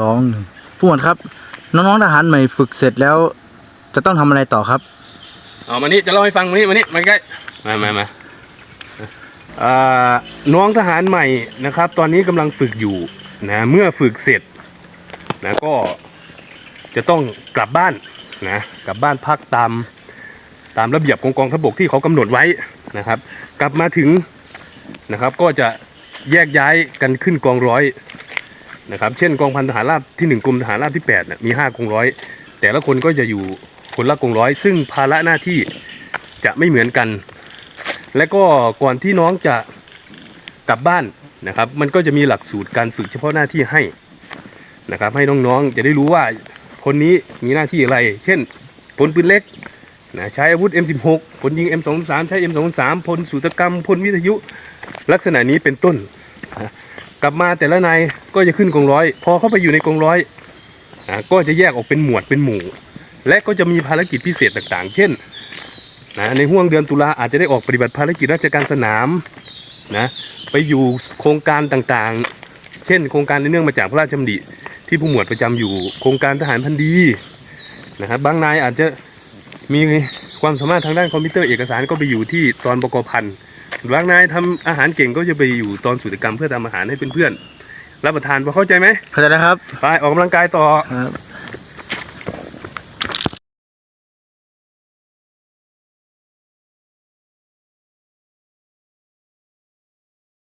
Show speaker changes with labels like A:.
A: สองหนึ่งผู้หมวดครับ น้องๆทหารใหม่ฝึกเสร็จแล้ว จะต้องทำอะไรต่อครับ
B: เอามานี่จะเล่าให้ฟังมานี่มานี่มาใกล้มามามาอ่าน้องทหารใหม่นะครับ ตอนนี้กำลังฝึกอยู่นะ เมื่อฝึกเสร็จนะก็จะต้องกลับบ้านนะกลับบ้านพักตามตามระเบียบของกองทัพบกที่เขากำหนดไว้นะครับ กลับมาถึงนะครับ ก็จะแยกย้ายกันขึ้นกองร้อย นะครับเช่นกองพันทหารราบที่หนึ่งกรมทหารราบที่แปดเนี่ยมีห้ากองร้อย แต่ละคนก็จะอยู่คนละกองร้อย ซึ่งภาระหน้าที่จะไม่เหมือนกัน และก็ก่อนที่น้องจะกลับบ้านนะครับ มันก็จะมีหลักสูตรการฝึกเฉพาะหน้าที่ให้นะครับ ให้น้องๆจะได้รู้ว่าคนนี้มีหน้าที่อะไร เช่นพลปืนเล็กนะใช้อาวุธ M16 พลยิง M23 ใช้ M23 พลสูตรกรรมพลวิทยุ ลักษณะนี้เป็นต้นนะ กลับมาแต่ละนายก็จะขึ้นกองร้อย พอเข้าไปอยู่ในกองร้อยนะก็จะแยกออกเป็นหมวดเป็นหมู่ และก็จะมีภารกิจพิเศษต่างๆ เช่นนะในห่วงเดือนตุลาอาจจะได้ออกปฏิบัติภารกิจราชการสนามนะไปอยู่โครงการต่างๆ เช่น โครงการในเนื่องมาจากพระราชดำริที่ผู้หมวดประจำอยู่ โครงการทหารพันดีนะครับบางนายอาจจะมีความสามารถทางด้านคอมพิวเตอร์เอกสารก็ไปอยู่ที่ตอนบกพัน บางนายทำอาหารเก่งก็จะไปอยู่ตอนสูตรกรรมเพื่อทำอาหารให้เพื่อนๆรับประทานพอเข้าใจไหม
A: เข้าใจแล้วครับ
B: ไปออกกำลังกายต่อ
A: ครับ